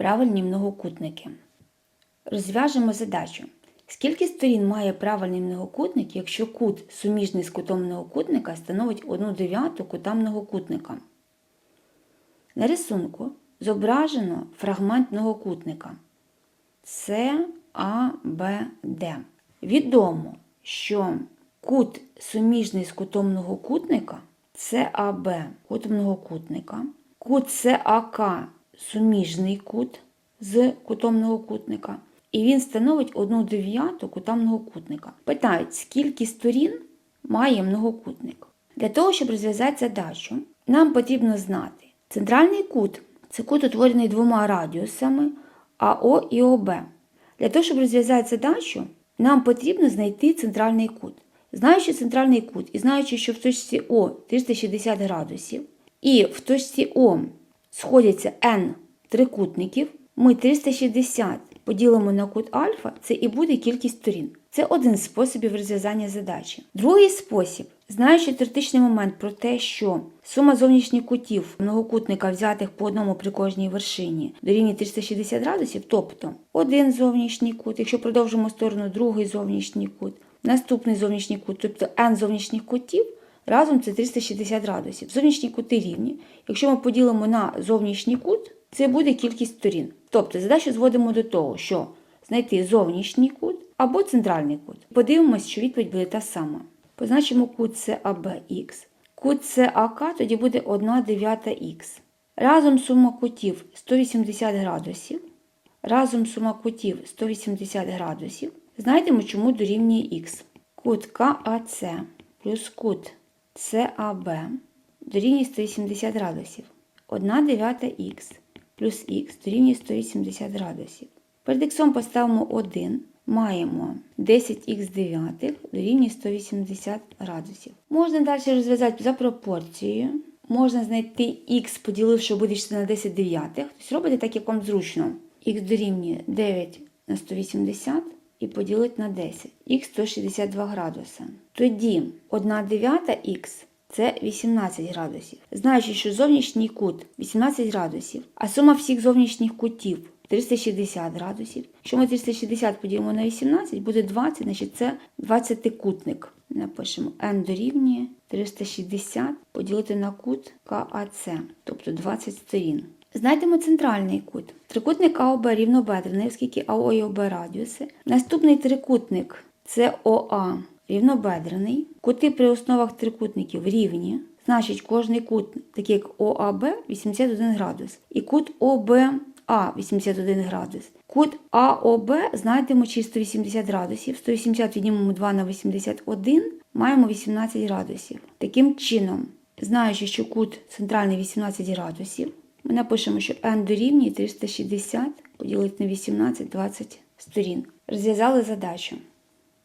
правильні многокутники. Розв'яжемо задачу. Скільки сторін має правильний многокутник, якщо кут суміжний з кутом многокутника становить 1 дев'яту кута многокутника? На рисунку зображено фрагмент многокутника С, А, Б, Д. Відомо, що кут суміжний з кутом многокутника САБ кут многокутника, кут САК суміжний кут з кутом многокутника, і він становить 1 дев'яту кута многокутника. Питають, скільки сторін має многокутник. Для того, щоб розв'язати задачу, нам потрібно знати центральний кут це кут утворений двома радіусами АО і ОБ. Для того, щоб розв'язати задачу, нам потрібно знайти центральний кут. Знаючи центральний кут і знаючи, що в точці О 360 градусів, і в точці О сходяться n трикутників, ми 360 поділимо на кут альфа, це і буде кількість сторін. Це один з способів розв'язання задачі. Другий спосіб, знаючи теоретичний момент про те, що сума зовнішніх кутів многокутника, взятих по одному при кожній вершині, дорівнює 360 градусів, тобто один зовнішній кут, якщо продовжимо сторону, другий зовнішній кут, наступний зовнішній кут, тобто n зовнішніх кутів, разом це 360 градусів. Зовнішні кути рівні. Якщо ми поділимо на зовнішній кут, це буде кількість сторін. Тобто задачу зводимо до того, що знайти зовнішній кут або центральний кут. Подивимось, що відповідь буде та сама. Позначимо кут CABX. Кут CAK тоді буде 1 дев'ята х. Разом сума кутів 180 градусів. Разом сума кутів 180 градусів. Знайдемо, чому дорівнює х. Кут КАЦ плюс кут CAB дорівнює 180 градусів. 1 дев'ята х плюс х дорівнює 180 градусів. Перед х поставимо 1, маємо 10х дев'ятих дорівнює 180 градусів. Можна далі розв'язати за пропорцією. Можна знайти х, поділивши обидві на 10 дев'ятих. Тобто робити так, як вам зручно. х дорівнює 9 на 180 і поділити на 10. х 162 градуса. Тоді 1 дев'ята х це 18 градусів. Знаючи, що зовнішній кут 18 градусів, а сума всіх зовнішніх кутів 360 градусів. Якщо ми 360 поділимо на 18, буде 20, значить це 20-кутник. Напишемо n дорівнює 360 поділити на кут КАЦ, тобто 20 сторін. Знайдемо центральний кут. Трикутник АОБ рівнобедрений, оскільки АО і ОБ радіуси. Наступний трикутник це ОА рівнобедрений. Кути при основах трикутників рівні. Значить, кожний кут, такий як ОАБ, 81 градус. І кут ОБА 81 градус. Кут АОБ знайдемо через 180 градусів. 180 віднімемо 2 на 81, маємо 18 градусів. Таким чином, знаючи, що кут центральний 18 градусів, ми напишемо, що n дорівнює 360 поділити на 18 20 сторін. Розв'язали задачу.